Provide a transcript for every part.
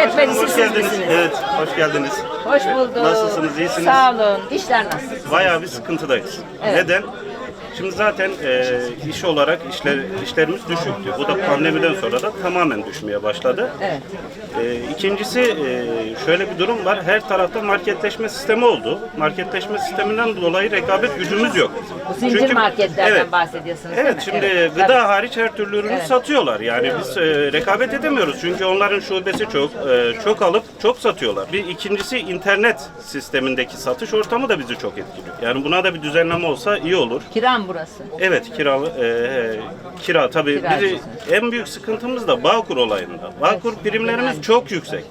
İşletmecisi Hoş geldiniz. Evet, hoş geldiniz. Hoş bulduk. Nasılsınız, iyisiniz? Sağ olun. İşler nasıl? Bayağı bir sıkıntıdayız. Evet. Neden? Şimdi zaten e, iş olarak işler işlerimiz düşüktü. Bu da pandemiden sonra da tamamen düşmeye başladı. Evet. E, ikincisi e, şöyle bir durum var. Her tarafta marketleşme sistemi oldu. Marketleşme sisteminden dolayı rekabet gücümüz yok. Bu zincir Çünkü- marketlerden evet, bahsediyorsunuz değil Evet şimdi gıda tabii. hariç her türlü ürünü Evet. satıyorlar. Yani biz e, rekabet edemiyoruz. Çünkü onların şubesi çok. e, çok alıp çok satıyorlar. Bir ikincisi internet sistemindeki satış ortamı da bizi çok etkiliyor. Yani buna da bir düzenleme olsa iyi olur. Kiram burası. Evet kira e, kira tabii Kiracı. bizi en büyük sıkıntımız da Bağkur olayında. Bağkur primlerimiz çok yüksek.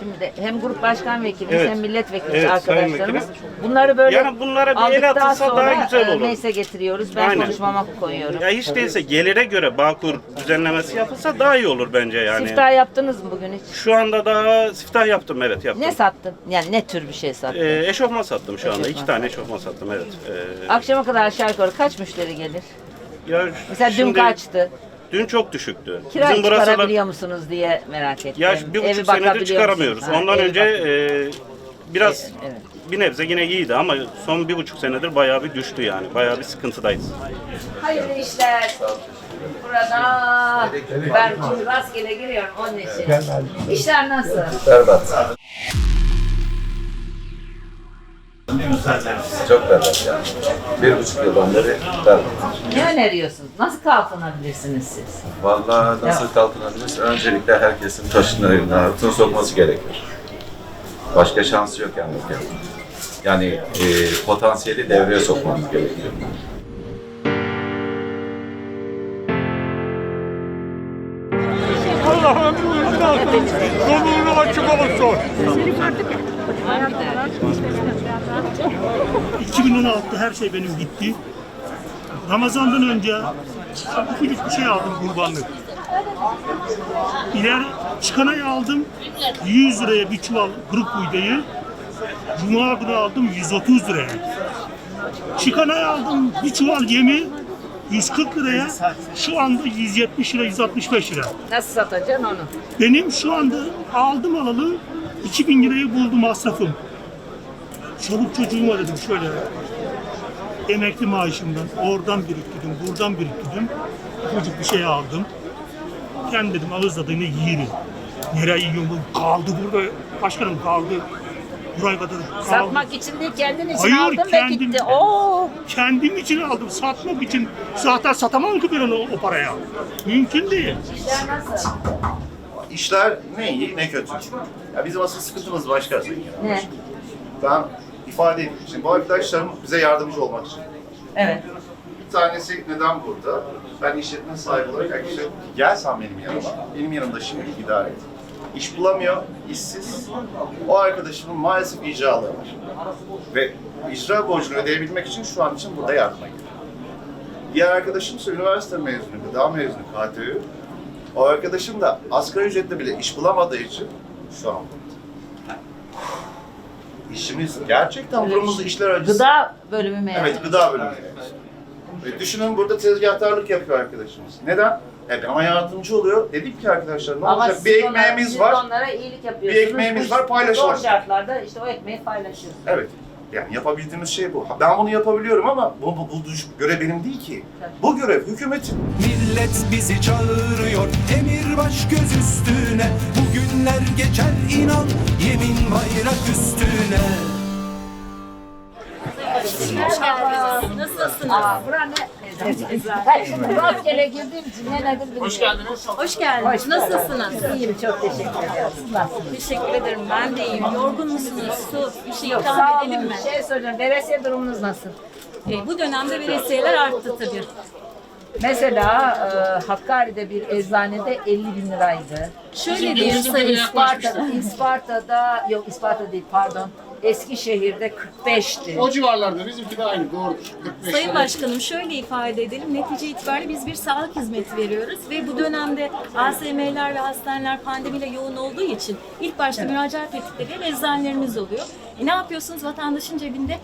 Şimdi de hem grup başkan vekilimiz Evet. hem milletvekili Evet, sayın arkadaşlarımız. Bunları böyle Yani bunlara bir el aldıktan atılsa sonra, daha güzel e, olur. Meclise getiriyoruz. Ben Aynen. konuşmama koyuyorum. Ya hiç değilse gelire göre Bağkur düzenlemesi yapılsa daha iyi olur bence yani. Siftah yaptınız mı bugün hiç? Şu anda daha siftah yaptım evet yaptım. Ne sattın? Yani ne tür bir şey sattın? Ee, eşofman sattım şu anda. Eşofman. İki tane eşofman sattım evet. Ee, Akşama kadar aşağı yukarı kaç müşteri gelir? ya Mesela dün şimdi- kaçtı? Dün çok düşüktü. Kira Bizim burası çıkarabiliyor musunuz diye merak ettim. ya bir buçuk bakabiliyor senedir çıkaramıyoruz. musunuz? Ha, Ondan evi önce bak- e, biraz Evet. bir nebze yine iyiydi ama son bir buçuk senedir bayağı bir düştü yani. Bayağı bir sıkıntıdayız. Hayırlı işler. Burada ben şimdi rastgele giriyorum onun için. İşler nasıl? Berbat. Çok berbat yani. Bir buçuk yıldan beri berbat. Ne öneriyorsunuz? Nasıl kalkınabilirsiniz siz? Vallahi nasıl kalkınabiliriz? Öncelikle herkesin taşını altına sokması gerekiyor. Başka şansı yok yani. ülkenin. Yani e, potansiyeli devreye sokmamız gerekiyor. Allah'ım yolunu açık olsun. 2016'da her şey benim bitti. Ramazan'dan önce ufacık bir şey aldım kurbanlık. İler çıkanayı aldım 100 liraya bir çuval grup buğdayı. Cuma günü aldım 130 liraya. Çıkanayı aldım bir çuval yemi 140 liraya. Şu anda 170 lira 165 lira. Nasıl satacaksın onu? Benim şu anda aldım alalı 2000 lirayı buldu masrafım. Çoluk çocuğuma dedim şöyle emekli maaşımdan oradan biriktirdim, buradan biriktirdim. Çocuk bir şey aldım. Kendi dedim ağız tadıyla yiyelim. Nereye yiyorum? Kaldı burada. Başkanım kaldı. Buraya kadar kaldı. Satmak için değil kendin için Hayır, aldın ve kendim- gitti. Oo. Kendim için aldım. Satmak için. Zaten satamam ki ben onu o paraya. Mümkün değil. İşler nasıl? İşler ne iyi ne kötü. Ya bizim asıl sıkıntımız başka. Ne? Ben ifade edeyim. Şimdi bu arkadaşlarım bize yardımcı olmak için. Evet. Bir tanesi neden burada? Ben işletme sahibi olarak arkadaşlar gel sen benim yanıma. Benim yanımda şimdi idare et. İş bulamıyor, işsiz. O arkadaşımın maalesef icralığı var. Ve icra borcunu ödeyebilmek için şu an için burada yardıma geliyor. Diğer arkadaşım ise üniversite mezunu, gıda mezunu, KTÜ. O arkadaşım da asgari ücretle bile iş bulamadığı için şu an burada. İşimiz gerçekten burumuzda işler acısı. Gıda bölümü mezunu. Evet, gıda bölümü. Ve düşünün burada tezgahtarlık yapıyor arkadaşımız. Neden? Hep ama yardımcı oluyor. Dedik ki arkadaşlar ne Ama olacak? siz Bir onlara- ekmeğimiz siz var. onlara iyilik yapıyorsunuz. Bir ekmeğimiz var, paylaşalım. Zor şartlarda işte o ekmeği paylaşıyorsunuz. Evet. Yani yapabildiğimiz şey bu. Ben bunu yapabiliyorum ama bu, bu, bu görev benim değil ki. Bu görev hükümetin. Millet bizi çağırıyor Emir baş göz üstüne Bugünler geçer inan Yemin bayrak üstüne Nasılsınız? Aa, bura ne? Ben şimdi rastgele girdiğim için ne nedir bilmiyorum. Hoş geldiniz. Hoş geldiniz. Nasılsınız? İyiyim çok teşekkür ederim. Siz nasılsınız? Teşekkür ederim. Ben de iyiyim. Yorgun musunuz? Su, bir şey Yok ikram edelim mi? Şey söyleyeceğim. Veresiye durumunuz nasıl? Ee, bu dönemde veresiyeler arttı tabii. Mesela e, Hakkari'de bir eczanede 50 bin liraydı. Şöyle diyeyim sayın Isparta'da, Isparta'da, yok Isparta değil pardon. Eskişehir'de 45'ti. O civarlarda bizimki de aynı doğrudur. 45 Sayın. Başkanım şöyle ifade edelim. Netice itibariyle biz bir sağlık hizmeti veriyoruz ve bu dönemde ASM'ler ve hastaneler pandemiyle yoğun olduğu için ilk başta müracaat ettikleri eczanelerimiz oluyor. E ne yapıyorsunuz? Vatandaşın cebinde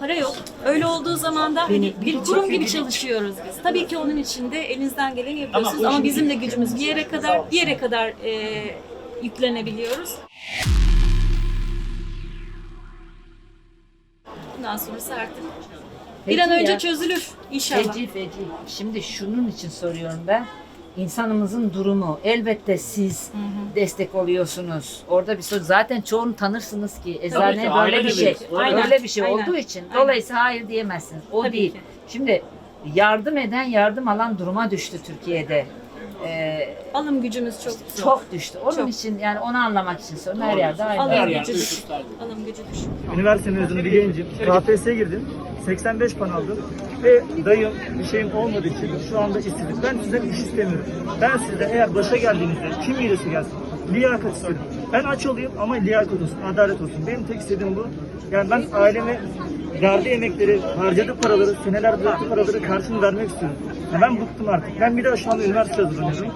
para yok. Öyle olduğu zaman da hani bir kurum gibi çalışıyoruz biz. Tabii ki onun için de elinizden geleni yapıyorsunuz ama bizim de gücümüz bir yere kadar, bir yere kadar e, yüklenebiliyoruz. Bundan sonrası artık bir an Peki önce ya. çözülür inşallah. Feci feci. Şimdi şunun için soruyorum ben. İnsanımızın durumu elbette siz destek oluyorsunuz. Orada bir soru zaten çoğunu tanırsınız ki eczane ki, böyle bir şey. demeyiz. Aynen, Böyle bir şey aynen. olduğu için Aynen. dolayısıyla hayır diyemezsiniz. O Tabii değil. ki. Şimdi yardım eden yardım alan duruma düştü Türkiye'de. Ee, Alım gücümüz çok zor. çok düştü. Onun Çok. için yani onu anlamak için soruyorum. Her yerde aynı. Alım gücü düşük. Alım gücü düşük. Üniversite mezunu bir gencim. KPSS'ye girdim. 85 puan aldım. Ve dayım bir şeyim olmadığı için şu anda işsizim. Ben sizden iş istemiyorum. Ben sizde eğer başa geldiğinizde kim gelirse gelsin liyakat istiyorum. Ben aç olayım ama liyakat olsun, adalet olsun. Benim tek istediğim bu. Yani ben aileme verdiği emekleri, harcadığı paraları, seneler bıraktığı paraları karşını vermek istiyorum. Ya ben bıktım artık. Ben bir de şu anda üniversite hazırlanıyorum.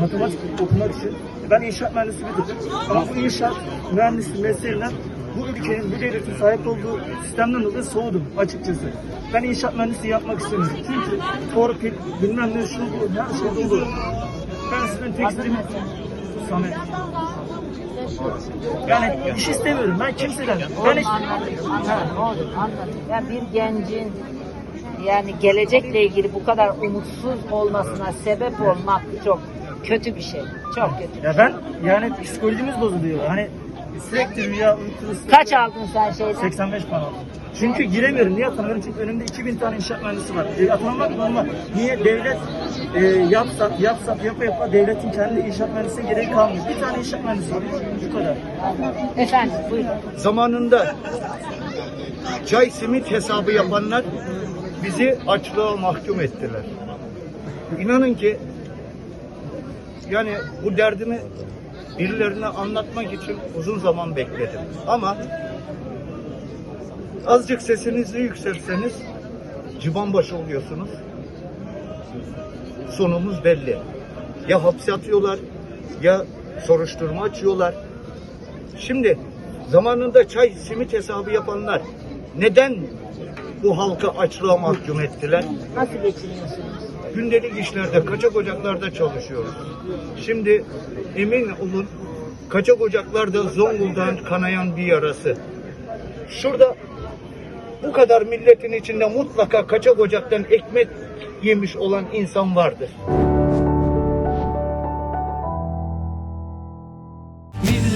Matematik okumak için. Ben inşaat mühendisliği bitirdim. Ama bu inşaat mühendisliği mesleğinden bu ülkenin, bu devletin sahip olduğu sistemden dolayı soğudum açıkçası. Ben inşaat mühendisliği yapmak istemiyorum. Çünkü torpil, bilmem ne şu bu, her şey dolu. Ben sizden tek istediğim Samet. Yani iş istemiyorum. Ben kimseden. Ben hiç... Anladım, anladım, bir gencin yani gelecekle ilgili bu kadar umutsuz olmasına sebep olmak çok kötü bir şey. Çok kötü. Ya ben yani psikolojimiz bozuluyor. Hani sürekli rüya uykusu. Kaç aldın sen şeyden? 85 puan aldım. Çünkü giremiyorum. Niye atamıyorum? Çünkü önümde 2000 tane inşaat mühendisi var. E, atanmak normal. Niye? Devlet e, yapsa, yapsa, yapa yapa devletin kendi inşaat mühendisine gereği kalmıyor. Bir tane inşaat mühendisi var. Şu kadar. Efendim buyurun. zamanında çay simit hesabı yapanlar bizi açlığa mahkum ettiler. İnanın ki yani bu derdimi birilerine anlatmak için uzun zaman bekledim. Ama azıcık sesinizi yükseltseniz civanbaşı oluyorsunuz. Sonumuz belli. Ya hapse atıyorlar ya soruşturma açıyorlar. Şimdi zamanında çay simit hesabı yapanlar neden bu halka açlığa mahkum ettiler? Nasıl geçiniyorsunuz? Gündelik işlerde, kaçak ocaklarda çalışıyoruz. Şimdi emin olun kaçak ocaklarda Zonguldak'ın kanayan bir yarası. Şurada bu kadar milletin içinde mutlaka kaçak ocaktan ekmek yemiş olan insan vardır.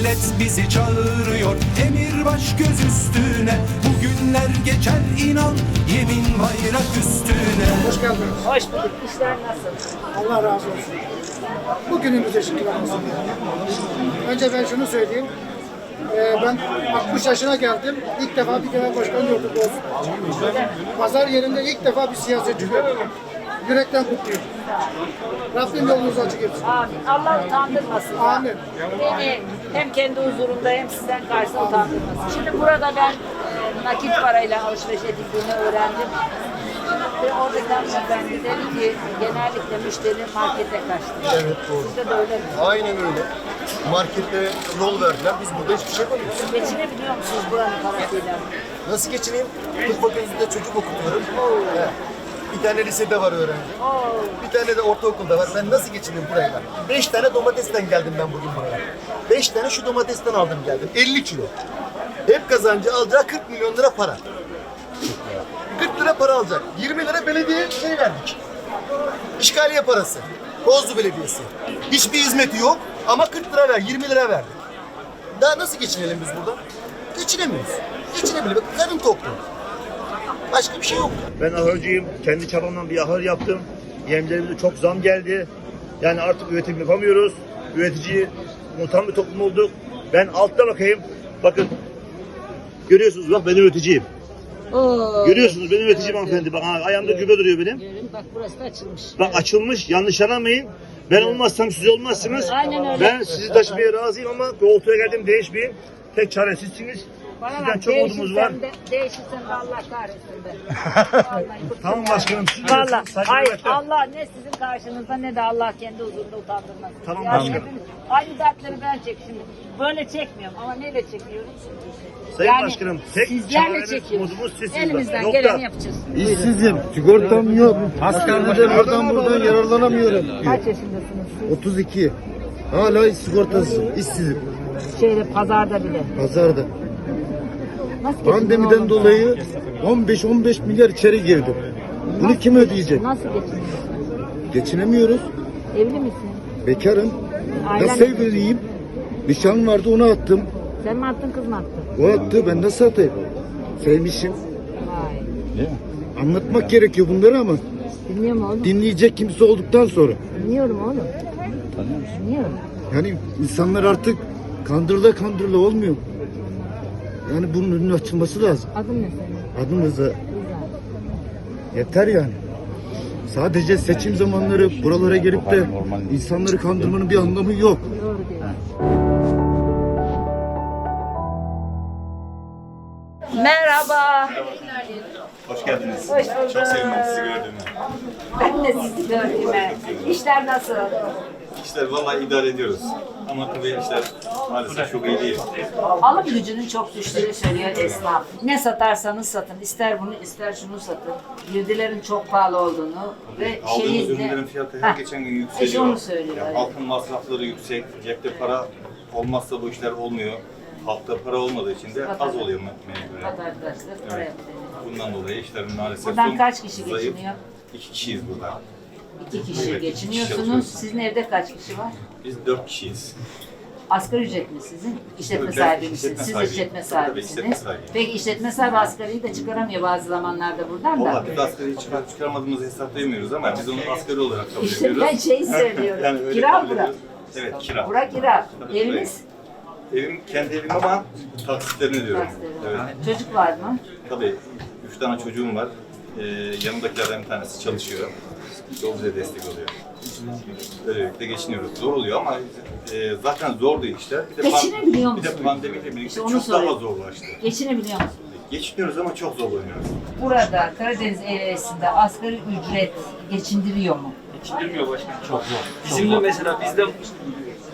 Millet bizi çağırıyor Emir baş göz üstüne Bugünler geçer inan Yemin bayrak üstüne Hoş geldiniz. Hoş bulduk. İşler nasıl? Allah razı olsun. Bugünümüze olsun. Önce ben şunu söyleyeyim. Ee, ben 60 yaşına geldim. İlk defa bir genel başkan gördüm. Olsun. Pazar yerinde ilk defa bir siyasetçi gördüm. Yürekten kutluyorum. Rabbim yolunuzu açık etsin. Amin. Allah utandırmasın. Amin. Beni hem kendi huzurumda hem sizden karşısında utandırmasın. Şimdi burada ben e, nakit parayla alışveriş edildiğini öğrendim. Ve oradaki hanımefendi dedi ki genellikle müşteri markete kaçtı. Evet doğru. Sizde de öyle mi? Aynen öyle. Marketlere yol verdiler. Biz burada hiçbir şey yapamıyoruz. Geçinebiliyor musunuz buranın parasıyla? Nasıl geçineyim? Tıp fakültesinde çocuk okutuyorum. Evet. Bir tane lisede var öğrenci. Bir tane de ortaokulda var. Ben nasıl geçineyim burayla? Beş tane domatesten geldim ben bugün buraya. Beş tane şu domatesten aldım geldim. 50 kilo. Hep kazancı alacağı 40 milyon lira para. 40 lira para alacak. 20 lira belediye şey verdik. İşgaliye parası. Bozdu Belediyesi. Hiçbir hizmeti yok ama 40 lira ver, 20 lira verdik. Daha nasıl geçinelim biz burada? Geçinemiyoruz. Geçinebilir. Karın toklu. Başka bir şey yok. Ben ahırcıyım. Kendi çabamla bir ahır yaptım. Yemlerimize çok zam geldi. Yani artık üretim yapamıyoruz. Üreticiyi unutan bir toplum olduk. Ben altta bakayım. Bakın. Görüyorsunuz bak ben üreticiyim. Oo. Görüyorsunuz ben üreticiyim hanımefendi. Bak ha, ayağımda gübre duruyor benim. Görün, Bak burası da açılmış. Bak açılmış. Yanlış aramayın. Ben olmazsam siz olmazsınız. Aynen öyle. Ben sizi taşımaya razıyım ama koltuğa geldim değişmeyin. Tek çare sizsiniz. Bana bak, çok umudumuz var. değişirsen de, değişirsen de Allah kahretsin be. Vallahi Tamam ya. başkanım. Siz Valla bilirsiniz, saygı hayır. Allah ne sizin karşınızda ne de Allah kendi huzurunda utandırmasın. Tamam, Yani başkanım. hepimiz aynı dertleri ben çek şimdi. Böyle çekmiyorum ama neyle çekiyorum? Sayın Yani Başkanım, tek sizlerle çareniz, çekiyoruz. umudumuz sizsiniz. Elimizden Nokta. geleni yapacağız. İşsizim. Sigortam yok. Hastanede oradan buradan yararlanamıyorum. Kaç yaşındasınız siz? 32. Hala sigortasız, işsizim. Şeyde pazarda bile. Pazarda. Nasıl Pandemiden dolayı 15-15 milyar içeri girdi. Bunu kim ödeyecek? Nasıl geçindin? Geçinemiyoruz. Evli misin? Bekarım. Ailen Nasıl evleneyim? Nişan vardı onu attım. Sen mi attın kız mı attı? O attı ben nasıl atayım? Sevmişim. Vay. Anlatmak gerekiyor bunları ama Dinliyorum oğlum. dinleyecek kimse olduktan sonra. Dinliyorum oğlum. Dinliyorum. Yani insanlar artık kandırla kandırla olmuyor. Yani bunun önünün açılması lazım. Adın ne senin? Adım Rıza. Güzel. Yeter yani. Sadece seçim zamanları buralara gelip de insanları kandırmanın bir anlamı yok. Doğru. Merhaba. Hoş geldiniz. Hoş bulduk. Çok sevindim sizi gördüğüme. Ben de sizi gördüğüme. İşler nasıl? İşler vallahi idare ediyoruz. Ama tabii işler maalesef çok iyi değil. Alım gücünün çok düştüğünü söylüyor esnaf. Ne satarsanız satın. ister bunu ister şunu satın. Girdilerin çok pahalı olduğunu ve Aldığımız şeyin ürünlerin fiyatı her Heh, geçen gün işte yükseliyor. onu söylüyor. Yani halkın masrafları yüksek, cepte para olmazsa bu işler olmuyor. Halkta para olmadığı için de az oluyor mecburen. Vatandaşlar para Evet. yapıyor. Bundan dolayı işlerin maalesef Buradan son kaç kişi zayıf. geçiniyor? İki kişiyiz burada. İki kişi Evet, iki kişi geçiniyorsunuz. çalışıyoruz. Sizin evde kaç kişi var? Biz dört kişiyiz. Asgari ücret mi sizin? İşletme ben sahibi misiniz? Siz sahibiyim. işletme sahibisiniz. Peki işletme sahibi asgariyi de çıkaramıyor bazı zamanlarda buradan da. Valla biz asgari çıkar, çıkarmadığımızı hesaplayamıyoruz ama biz onu asgari olarak kabul İşte ediyoruz. ben şeyi söylüyorum. yani öyle Kira bura. Evet kira. Bura kira. Tabii, Eviniz? Evim kendi evim ama taksitlerini ödüyorum. Evet. Çocuk var mı? Tabii üç tane çocuğum var. Ee, yanımdakilerden bir tanesi çalışıyor. O bize destek oluyor. Böylelikle geçiniyoruz. Zor oluyor ama e, zaten zordu işte. Bir de, pan- Geçinebiliyor bir de pandemiyle birlikte İşte onu çok daha soruyorum. zorlaştı. Geçinebiliyor musun? Geçiniyoruz ama çok zorlanıyoruz. Burada Karadeniz eyaletinde asgari ücret geçindiriyor mu? Geçindirmiyor başkanım. Çok zor. Bizim de mesela bizde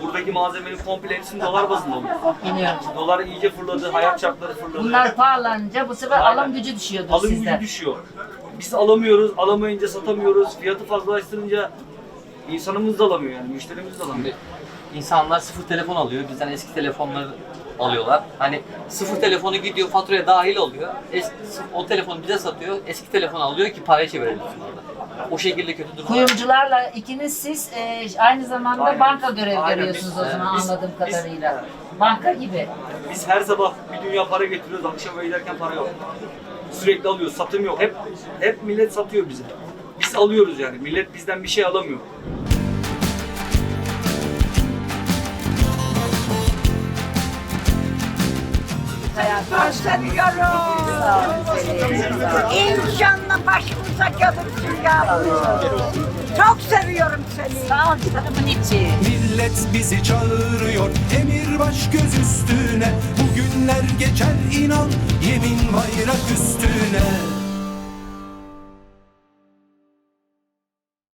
buradaki malzemenin komple hepsini dolar bazında oluyor. Biliyorum. Dolar iyice fırladı, hayat şartları fırladı. Bunlar pahalanınca bu sefer Aynen. alım gücü düşüyordur Alım sizden. gücü düşüyor. Biz alamıyoruz, alamayınca satamıyoruz. Fiyatı fazlalaştırınca insanımız da alamıyor yani, müşterimiz de alamıyor. İnsanlar sıfır telefon alıyor. Bizden eski telefonları alıyorlar. Hani sıfır telefonu gidiyor faturaya dahil oluyor. Es- o telefonu bize satıyor. Eski telefonu alıyor ki paraya çevirelim orada. O şekilde kötü durumlar. Kuyumcularla ikiniz siz e, aynı zamanda Aynen. banka görev Aynen. görüyorsunuz o Biz- zaman biz- anladığım biz- kadarıyla. Banka gibi. Biz her sabah bir dünya para getiriyoruz, akşam eve giderken para yok. Sürekli alıyoruz, satım yok. Hep hep millet satıyor bize. Biz alıyoruz yani. Millet bizden bir şey alamıyor. Gösteriyorum. İnşallah başımıza gelirsin yavrum. Çok seviyorum seni. Sağ ol canımın içi. Millet bizi çağırıyor Emir baş göz üstüne Bugünler geçer inan Yemin bayrak üstüne